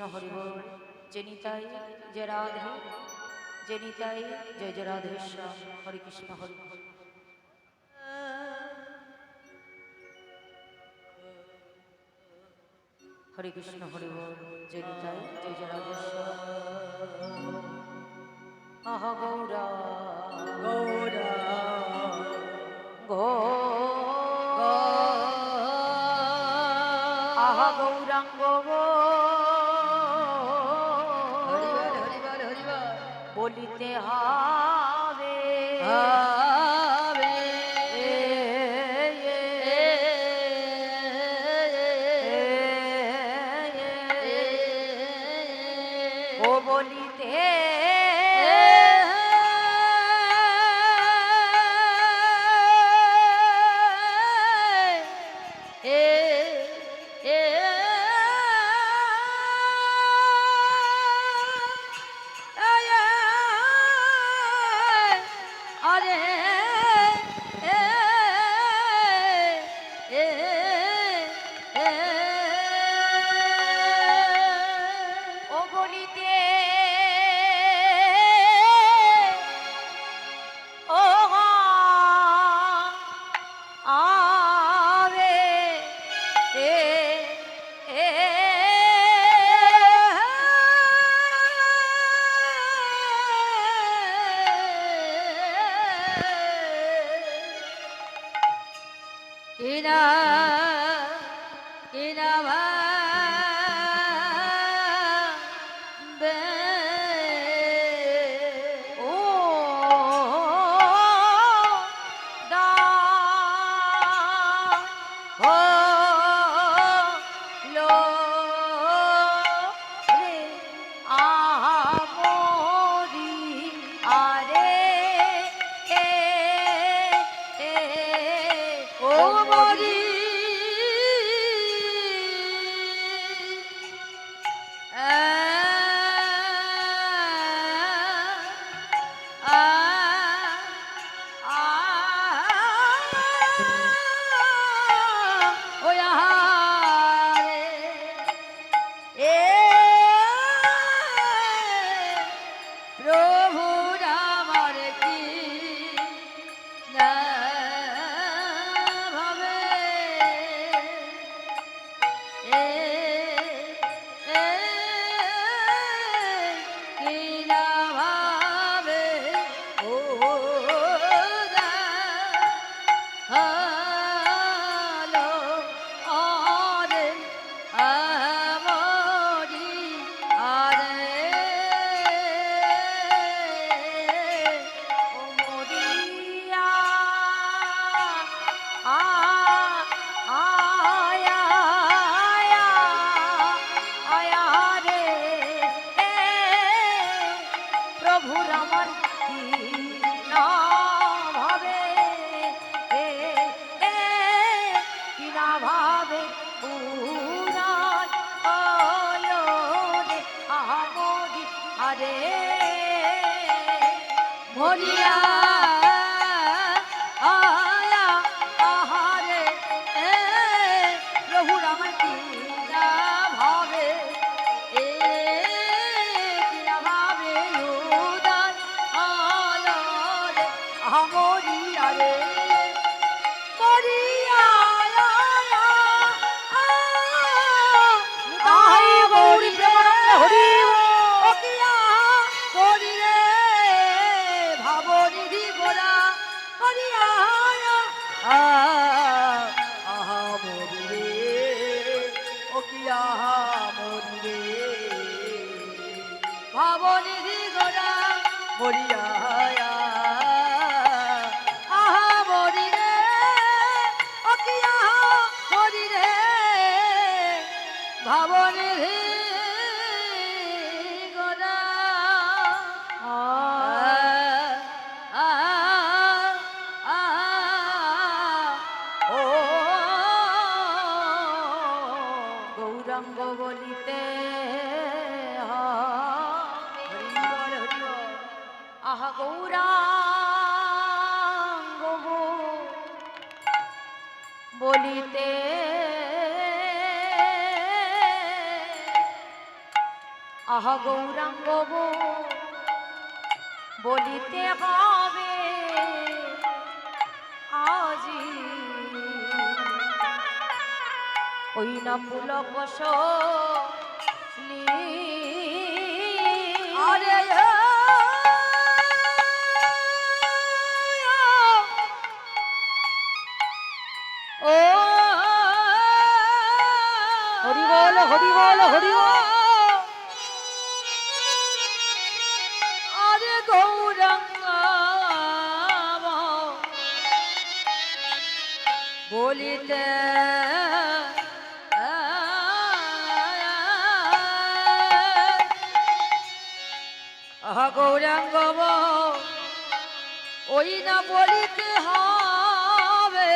কৃষ্ণ হরিবল যে নিতাই যে রাধে যে নিতাই জয় জয় রাধেশ্বর হরে কৃষ্ণ হরি হরে কৃষ্ণ হরিবল যে নিতাই জয় জয় রাধেশ্বর আহ গৌরা গৌরা গৌরাঙ্গ ভাবনে আহ গৌরাঙ্গ বলিতে হবে আজি। ওই না পুলক আরে। ও হরি বল হরি বল হরি বল। বলিতে আহা গৌরাঙ্গ ওই না বলিতে হবে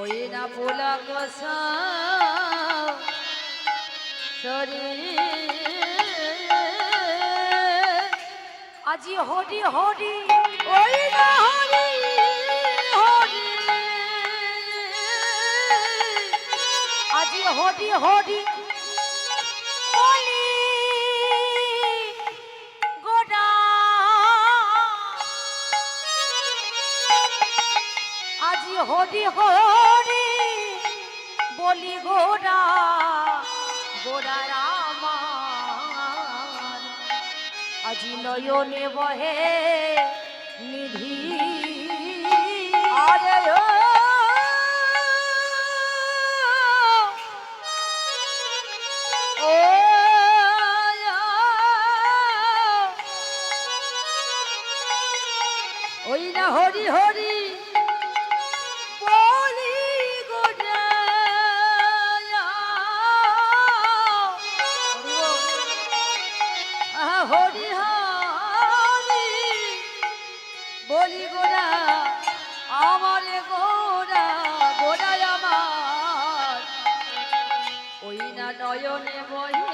ওই না পুলক শরীর আজি হরি হরি ওই না হরি হরি। আজি হরি হরি। আজি হরি হরি বলি গোডা গোডা আজি নয়নে বহে নিধি। আরে ওই না হরি হরি বলি গোরা, আমার গোরা গোড়ায় আমার। ওই না নয়নে বহে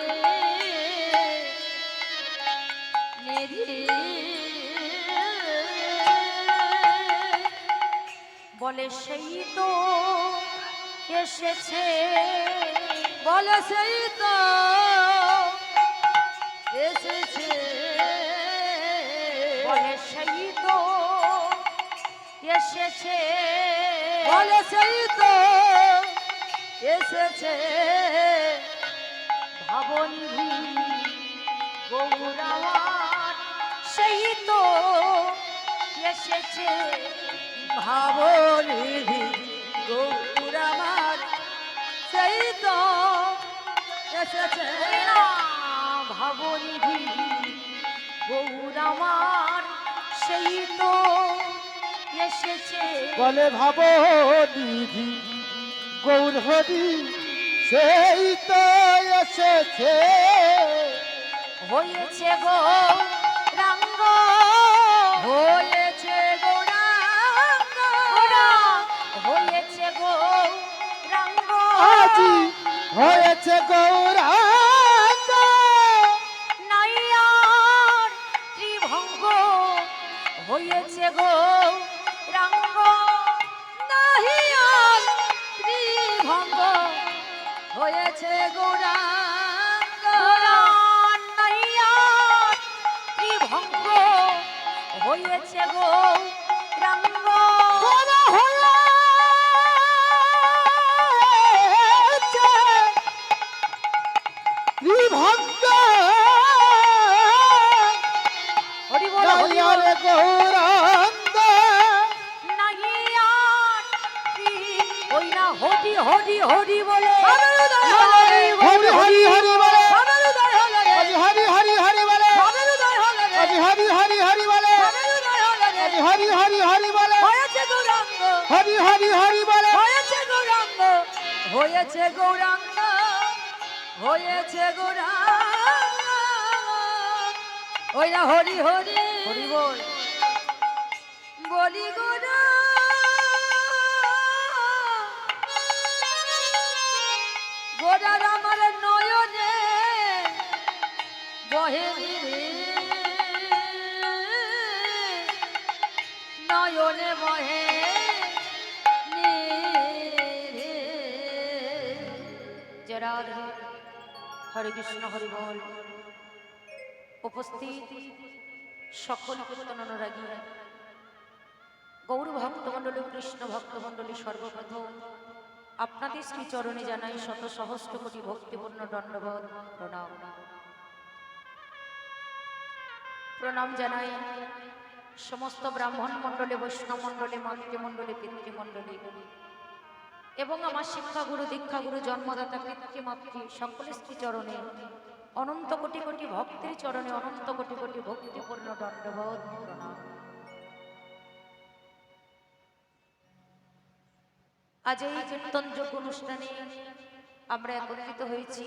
নিধি। বলে, সেই তো এসেছে। বলে, সেই তো এসেছে। এসেছে। বলে সেই তো এসেছে। ভাবনিধি গৌরাওয়ার সেই তো এসেছে। ভাবনিধি গৌরামার সেই তো এসেছে। না। ভাবনিধি গৌরামার সেই তো এসেছে। বলে ভাব দিদি গৌর হরি সেই তো এসেছে। হয়েছে গো রাঙ্গ হয়েছে গৌরাঙ্গ ওরা হয়েছে গো রাঙ্গ। আজি হয়েছে ত্রিভঙ্গ হয়েছে গো রাঙ্গ নাহি ত্রিভঙ্গ হয়েছে ত্রিভঙ্গ হয়েছে গো ওই না হরি হরি হরি বলে হরি হরি হরি বলে হরি হরি হরি বলে হরি হরি হরি বলে বাবেরুদয় হলে রে। আজি হরি হরি হরি বলে হয়েছে গৌরাঙ্গ হরি হরি হরি বলে হয়েছে গৌরাঙ্গ হয়েছে গৌরাঙ্গ হয়েছে গৌরাঙ্গ ওই না হরি হরি হরি বল বলি গোরা কহে নয়নে মহে জরাধ হরে কৃষ্ণ হরি বল উপস্থিত সকল কীর্তন অনুরাগী গৌর ভক্তমণ্ডলী কৃষ্ণ ভক্তমণ্ডলী সর্বপ্রথম আপনাদের শ্রীচরণে জানাই শত সহস্র কোটি ভক্তিপূর্ণ দণ্ডবধ প্রণাম প্রণাম জানাই। সমস্ত ব্রাহ্মণ মণ্ডলী, বৈষ্ণব মণ্ডলী মাতৃমণ্ডলী পিতৃমণ্ডলী এবং আমার শিক্ষাগুরু দীক্ষাগুরু জন্মদাতা পিতৃমাতৃ সকলের শ্রীচরণে অনন্ত কোটি কোটি ভক্তির চরণে অনন্ত কোটি কোটি ভক্তিপূর্ণ দণ্ডবোধ প্রণাম। আজ এই কীর্তনযোগ্য অনুষ্ঠানে আমরা একত্রিত হয়েছি।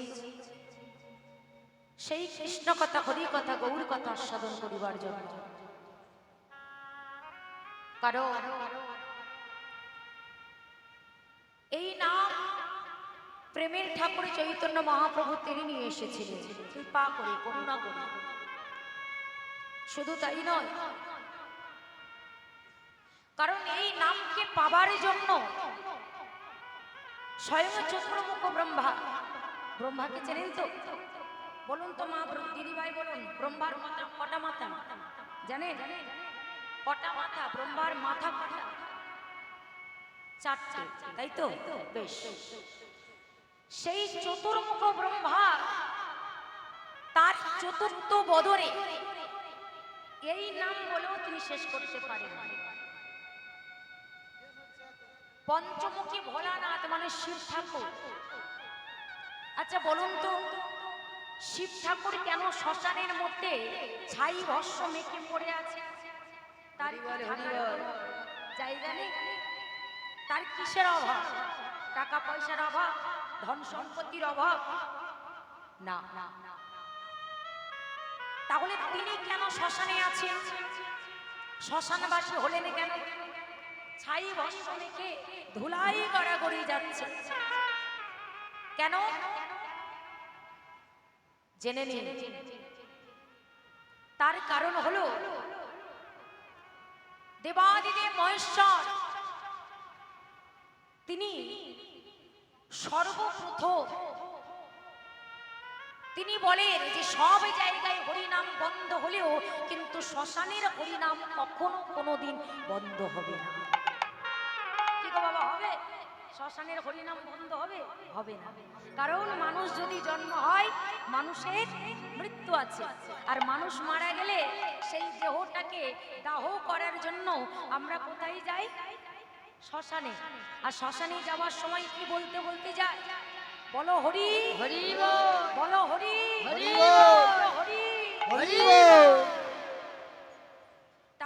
সেই কৃষ্ণ কথা, হরি কথা, গৌর কথা আস্বাদন করিবার জন্য। কারণ এই নাম প্রেমের ঠাকুর চৈতন্য মহাপ্রভু তিনি নিয়ে এসেছিলেন। কৃপা করে, করুণা করে। শুধু তাই নয়, কারণ এই নামকে পাবার জন্য স্বয়ং চক্রমুখ ব্রহ্মা, ব্রহ্মাকে চেনেন তো? বলুন তো মা দিদিভাই বলুন, ব্রহ্মার মাথা, কটা মাথা? জানেন? কটা মাথা? ব্রহ্মার মাথা কটা? চারটে, তাই তো? বেশ। সেই চতুর্মুখ ব্রহ্মা তার চতুর্থ বদরে এই নাম বলেও তিনি শেষ করতে পারেন পঞ্চমুখী ভোলানাথ মানে শিব ঠাকুর। আচ্ছা বলুন তো শিব ঠাকুর কেন শ্মশানের মধ্যে ছাই ভস্য মেখে পড়ে আছে? তার জায়গা নেই তার কিসের অভাব? টাকা পয়সার অভাব? ধন সম্পত্তির অভাব? না। তাহলে তিনি কেন শ্মশানে আছেন? শ্মশানবাসী হলেন কেন? ছাই ভস্য মেখে ধুলাই গড়াগড়ি যাচ্ছে। কেন? জেনে নিন। তার কারণ হলো, দেবাদিদেব মহেশ্বর, তিনি সর্বপ্রথম, তিনি বলেন যে সব জায়গায় হরিনাম বন্ধ হলেও কিন্তু শ্মশানের হরিনাম কখনো কোনোদিন বন্ধ হবে না। কি গো বাবা, হবে? শ্মশানের হরিনাম বন্ধ হবে? হবে না। কারণ মানুষ যদি জন্ম হয় মানুষের মৃত্যু আছে। আর মানুষ মারা গেলে সেই দেহটাকে দাহ করার জন্য আমরা কোথায় যাই? শ্মশানে। আর শ্মশানে যাওয়ার সময় কি বলতে বলতে যায় বলো হরি। হরি বলো। হরি। হরি বলো। হরি। হরি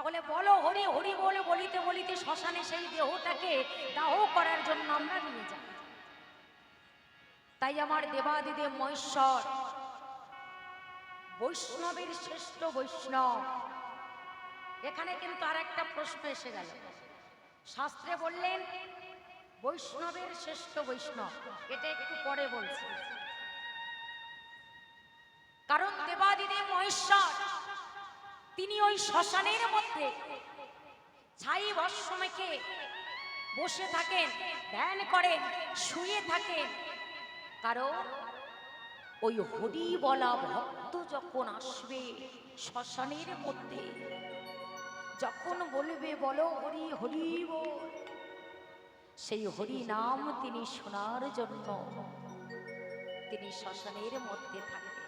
তাহলে বলো, হরি হরি বলে, বলিতে বলিতে শ্মশানে সেই দেহটাকে দাহ করার জন্য আমরা নিয়ে যাই। তাই আমার দেবাদিদেব মহেশ্বর, বৈষ্ণবের শ্রেষ্ঠ বৈষ্ণব। এখানে কিন্তু আর একটা প্রশ্ন এসে গেল। শাস্ত্রে বললেন, বৈষ্ণবের শ্রেষ্ঠ বৈষ্ণব। এটা একটু পরে বলছি। কারণ দেবাদিদেব মহেশ্বর তিনি ওই শ্মশানের মধ্যে ছাই ভস্মকে বসে থাকেন, ধ্যান করেন, শুয়ে থাকেন। কারণ ওই হরি বলা ভক্ত যখন আসবে শ্মশানের মধ্যে, যখন বলবে, বলো হরি হরি সেই হরি নাম তিনি শোনার জন্য তিনি শ্মশানের মধ্যে থাকেন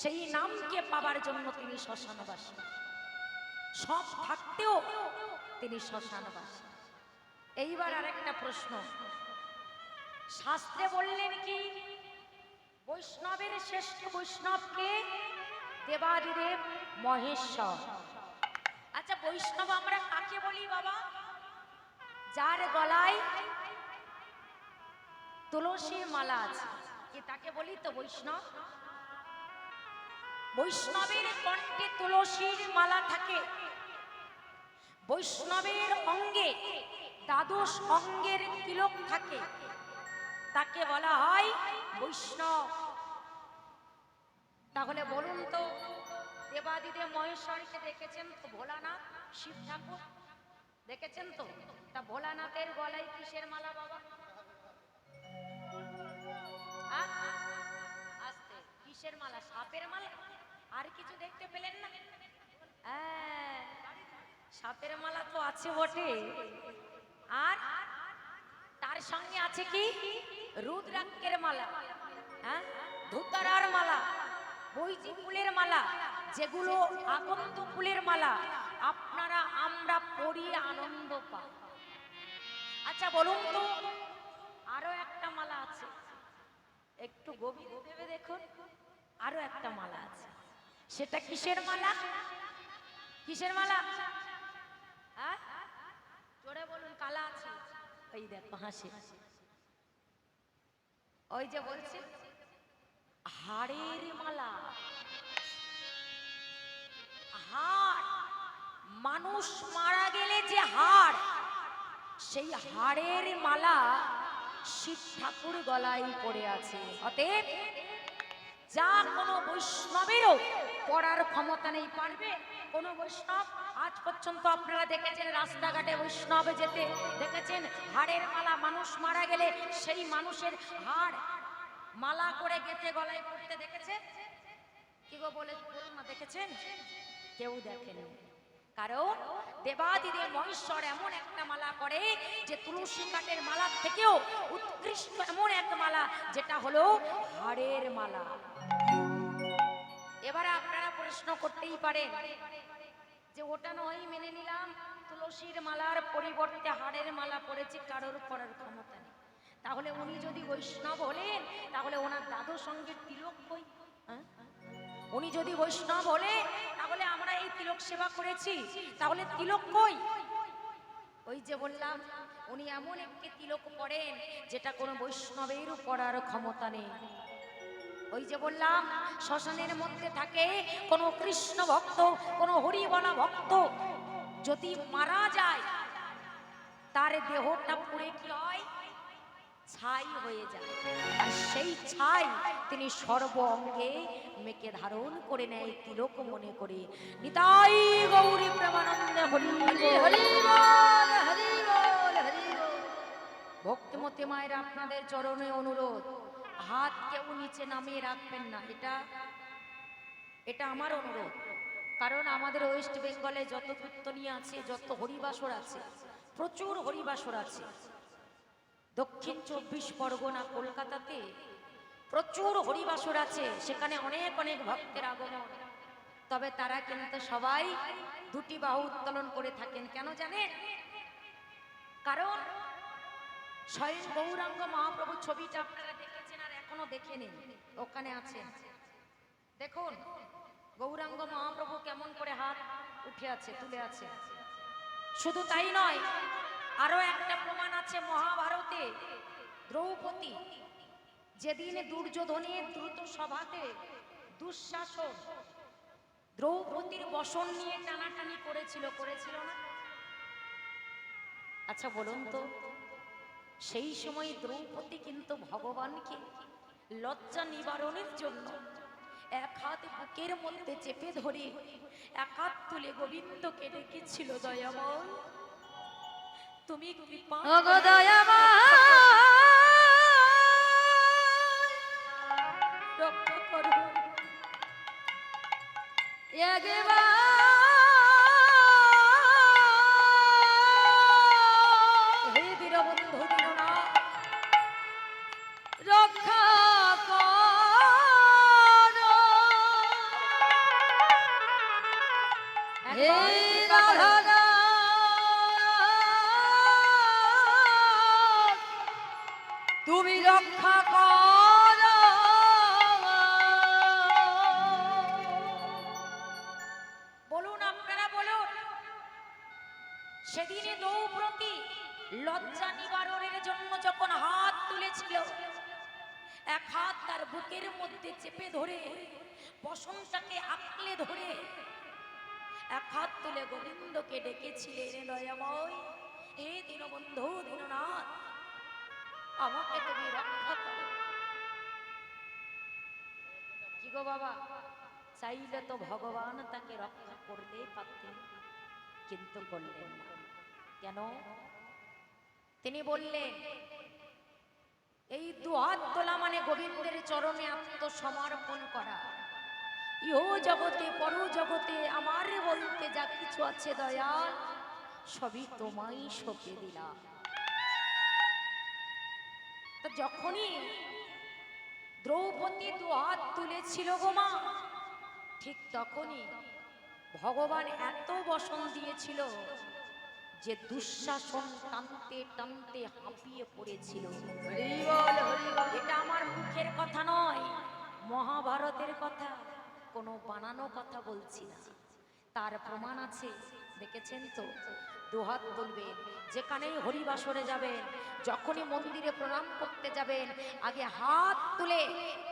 সেই নামকে পাবার জন্য তিনি শ্মশানবাসী। সব থাকতেও তিনি শ্মশানবাসী। এইবার আরেকটা প্রশ্ন। শাস্ত্রে বললেন কি, বৈষ্ণবের শ্রেষ্ঠ বৈষ্ণবকে দেবাদিদেব মহেশ্বর। আচ্ছা বৈষ্ণব আমরা কাকে বলি বাবা? যার গলায় তুলসীর মালা আছে। কি তাকে বলি তো বৈষ্ণব? বৈষ্ণবের কণ্ঠে তুলসীর মালা থাকে। বৈষ্ণবের অঙ্গে, দ্বাদশ অঙ্গের তিলক থাকে। তাকে বলা হয় বৈষ্ণব। তাহলে বলুন তো দেবাদিদেব মহেশ্বরকে দেখেছেন তো ভোলানাথ, শিব ঠাকুর? দেখেছেন তো? তা ভোলানাথের গলায় কিসের মালা বাবা? কিসের মালা? সাপের মালা? আর কিছু দেখতে পেলেন না? হ্যাঁ, সাপের মালা তো আছে বটে। আর তার সঙ্গে আছে কি? রুদ্রাক্ষের মালা হ্যাঁ? ধুতারার মালা বৈজি ফুলের মালা যেগুলো আগন্ত ফুলের মালা আপনারা আমরা পরিয়ে আনন্দ পাই। আচ্ছা বলুন তো আরও একটা মালা আছে। একটু গভীর ভেবে দেখুন আরও একটা মালা আছে। সেটা কিসের মালা? কিসের মালা? জোরে বলুন, কালা আছে? ওই দেখো, হাসি। ওই যে বলছে, হাড়ের মালা। হাড়। মানুষ মারা গেলে যে হাড়, সেই হাড়ের মালা শিব ঠাকুর গলায় পড়ে আছে। অতএব যা কোনো বৈষ্ণবেরও পড়ার ক্ষমতা নেই, পারবে? কোনো বৈষ্ণব? আজ পর্যন্ত আপনারা দেখেছেন রাস্তাঘাটে বৈষ্ণবে যেতে। দেখেছেন হাড়ের মালা, মানুষ মারা গেলে সেই মানুষের হাড় মালা করে গেতে গলায় পড়তে দেখেছে কি গো বলে না, দেখেছেন? কেউ দেখেন। কারণ দেবাদিদেব মহেশ্বর এমন একটা মালা করে যে তুলসী কাঠের মালা থেকেও উৎকৃষ্ট এমন এক মালা, যেটা হলো হাড়ের মালা। এবারে আপনারা প্রশ্ন করতেই পারেন যে ওটা নয়, মেনে নিলাম, তুলসীর মালার পরিবর্তে হাড়ের মালা পড়েছে কারোর পরার ক্ষমতা নেই। তাহলে উনি যদি বৈষ্ণব হলেন, তাহলে ওনার দাদুর সঙ্গে তিলক কই হ্যাঁ? উনি যদি বৈষ্ণব হলে তাহলে আমরা এই তিলক সেবা করেছি। তাহলে তিলক কই? ওই যে বললাম, উনি এমন একটি তিলক পড়েন যেটা কোনো বৈষ্ণবেরও পড়ার ক্ষমতা নেই। ওই যে বললাম শ্মশানের মধ্যে থাকে কোনো কৃষ্ণ ভক্ত কোনো হরিবলা ভক্ত। যদি মারা যায় তার দেহটা পুড়ে কি হয়? ছাই হয়ে যায়। আর সেই ছাই তিনি সর্ব অঙ্গে মেকে ধারণ করে নেয় তিলক মনে করে। নিতাই গৌরী প্রেমানন্দে হরি হরি হরি হরি বল হরি বল হরি বল। ভক্তিমতী মায়ের আপনাদের চরণে অনুরোধ। হাত কেউ নিচে নামিয়ে রাখবেন না। এটা এটা আমার অনুরোধ। কারণ আমাদের ওয়েস্ট বেঙ্গলে যত কীর্তনী আছে, যত হরিবাসর আছে, প্রচুর হরিবাসর আছে। দক্ষিণ চব্বিশ পরগনা, কলকাতাতে প্রচুর হরিবাসর আছে। সেখানে অনেক অনেক ভক্তের আগমন। তবে তারা কিন্তু সবাই দুটি বাহু উত্তোলন করে থাকেন। কেন জানেন? কারণ স্বয়ং গৌরাঙ্গ মহাপ্রভু ছবিটা আপনারা এখনও দেখে নিন ওখানে আছেন দেখুন, গৌরাঙ্গ মহাপ্রভু কেমন করে হাত উঠে আছে, তুলে আছে। শুধু তাই নয়, আরও একটা প্রমাণ আছে মহাভারতে। দ্রৌপদী যেদিন দুর্যোধনের দ্রুত সভাতে দুঃশাসন, দ্রৌপদীর বসন নিয়ে টানাটানি করেছিল করেছিল না? আচ্ছা বলুন তো, সেই সময় দ্রৌপদী কিন্তু ভগবানকে লজ্জা নিবারণের জন্য এক হাত বুকের মধ্যে চেপে ধরে এক হাত তুলে গোবিন্দকে ডেকেছিল দয়াময় তুমি কৃপা ওগো রক্ষা করো। একবার নিবারণের জন্য যখন হাত তুলেছিল, এক হাত তার বুকের মধ্যে চেপে ধরে বসনটাকে আঁকলে ধরে, এক হাত তুলে গোবিন্দকে ডেকেছিলেন, দয়াময়, হে দীনবন্ধু, দীননাথ, আমাকে তুমি রক্ষা করো। কি গো বাবা, চাইলে তো ভগবান তাকে রক্ষা করতেই পারতেন, কিন্তু করলেন না। কেন? তিনি বললেন, এই দুহাত তোলা মানে গোবিন্দের চরণে আত্মসমর্পণ করা। ইহ জগতে পর জগতে আমার বলতে যা কিছু আছে দয়াল, সবই তোমায় সঁপে দিলাম। যখনই দ্রৌপদী দু হাত তুলেছিল গোমা ঠিক তখনই ভগবান এত বসন দিয়েছিল যে দুঃশাসন টানতে টানতে হাঁপিয়ে পড়েছিল। এটা আমার মুখের কথা নয় মহাভারতের কথা কোনো বানানো কথা বলছি না। তার প্রমাণ আছে দেখেছেন তো? দুহাত তুলবেন যেখানেই হরিবাসরে যাবেন যখনই মন্দিরে প্রণাম করতে যাবেন আগে হাত তুলে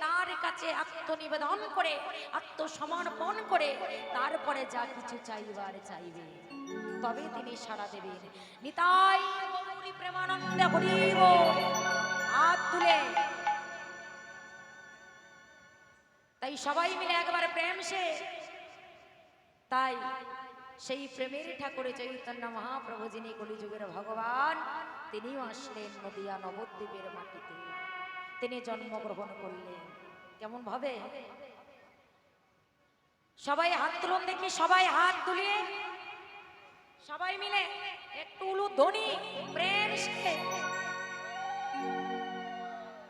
তার কাছে আত্মনিবেদন করে আত্মসমর্পণ করে তারপরে যা কিছু চাইবার চাইবে তবে তিনি সাড়া দেবেন। নিতাই প্রেমানন্দে হরিব হাত তুলে। তাই সবাই মিলে একবার প্রেম সে। তাই সেই প্রেমের ঠাকুরে চৈতন্য মহাপ্রভু যিনি কলিযুগের ভগবান, তিনিও আসলেন নদিয়া নবদ্বীপের মাটিতে। তিনি জন্মগ্রহণ করলেন। কেমন ভাবে? সবাই হাত তুলুন দেখি, সবাই হাত তুলিয়ে। সবাই মিলে একটু উলু ধ্বনি প্রেম